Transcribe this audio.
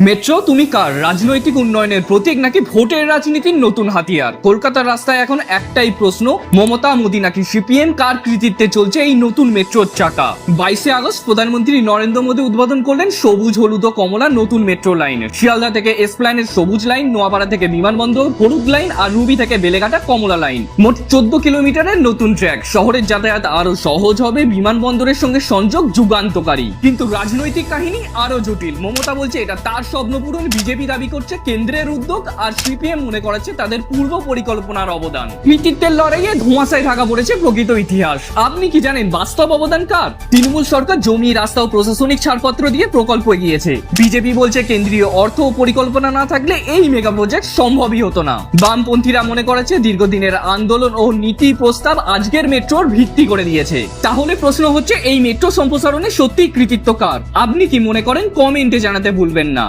Metro, তুমি কার? রাজনৈতিক উন্নয়নের প্রতীক নাকি ভোটের রাজনীতির নতুন হাতিয়ার? কলকাতার রাস্তায় এখন একটাই প্রশ্ন, মমতা মোদী নাকি সিপিএম? কার কৃতিত্বে চলছে এই নতুন মেট্রোর চাকা? বাইশে আগস্ট প্রধানমন্ত্রী নরেন্দ্র মোদী উদ্বোধন করলেন সবুজ, হলুদ ও কমলা নতুন মেট্রো লাইন। শিয়ালদা থেকে এসপ্ল্যানের সবুজ লাইন, নোয়াপাড়া থেকে বিমানবন্দর, হলুদ লাইন আর রুবি থেকে বেলেঘাটা কমলা লাইন। মোট চোদ্দ কিলোমিটারের নতুন ট্র্যাক। শহরের যাতায়াত আরও সহজ হবে, বিমানবন্দরের সঙ্গে সংযোগ যুগান্তকারী। কিন্তু রাজনৈতিক কাহিনী আরও জটিল। মমতা বলছে এটা তার স্বপ্ন পূরণ বিজেপি দাবি করছে কেন্দ্রের উদ্যোগ আর সিপিএম মনে করাচ্ছে তাদের পূর্ব পরিকল্পনার অবদান। কৃতিত্বের লড়াইয়ে ধোঁয়াশায় ঢাকা পড়েছে প্রকৃত ইতিহাস। আপনি কি জানেন বাস্তব অবদান কার? তৃণমূল সরকার জমি, রাস্তা ও প্রশাসনিক ছাড়পত্র দিয়ে প্রকল্প এগিয়েছে। বিজেপি বলছে কেন্দ্রীয় অর্থ ও পরিকল্পনা না থাকলে এই মেগা প্রজেক্ট সম্ভবই হতো না। বামপন্থীরা মনে করেছে দীর্ঘদিনের আন্দোলন ও নীতি প্রস্তাব আজকের মেট্রোর ভিত্তি করে দিয়েছে। তাহলে প্রশ্ন হচ্ছে, এই মেট্রো সম্প্রসারণে সত্যি কৃতিত্ব কার? আপনি কি মনে করেন, কমেন্টে জানাতে ভুলবেন না।